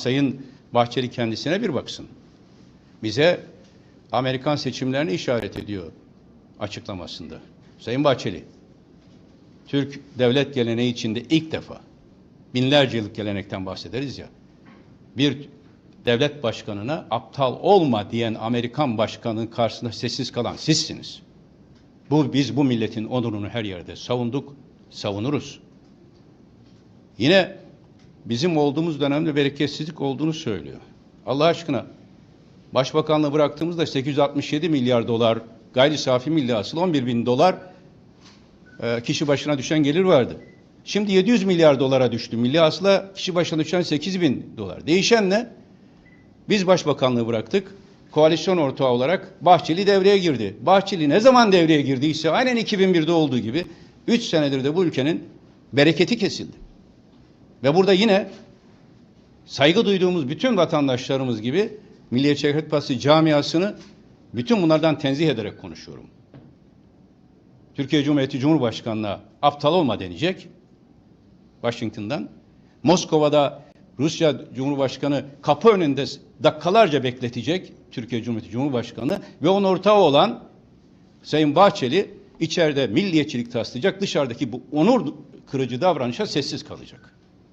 Sayın Bahçeli kendisine bir baksın. Bize Amerikan seçimlerini işaret ediyor açıklamasında. Sayın Bahçeli, Türk devlet geleneği içinde ilk defa binlerce yıllık gelenekten bahsederiz ya. Bir devlet başkanına aptal olma diyen Amerikan başkanının karşısında sessiz kalan sizsiniz. Bu biz bu milletin onurunu her yerde savunduk, savunuruz. Yine bizim olduğumuz dönemde bereketsizlik olduğunu söylüyor. Allah aşkına Başbakanlığı bıraktığımızda 867 milyar dolar gayri safi milli hasıl 11 bin dolar e, kişi başına düşen gelir vardı. Şimdi 700 milyar dolara düştü. Milli hasıla kişi başına düşen 8 bin dolar. Değişen ne? Biz başbakanlığı bıraktık. Koalisyon ortağı olarak Bahçeli devreye girdi. Bahçeli ne zaman devreye girdiyse aynen 2001'de olduğu gibi 3 senedir de bu ülkenin bereketi kesildi. Ve burada yine saygı duyduğumuz bütün vatandaşlarımız gibi Milliyetçi Hareket Partisi camiasını bütün bunlardan tenzih ederek konuşuyorum. Türkiye Cumhuriyeti Cumhurbaşkanı'na aptal olma denecek. Washington'dan. Moskova'da Rusya Cumhurbaşkanı kapı önünde dakikalarca bekletecek Türkiye Cumhuriyeti Cumhurbaşkanı ve onun ortağı olan Sayın Bahçeli içeride milliyetçilik taslayacak, dışarıdaki bu onur kırıcı davranışa sessiz kalacak.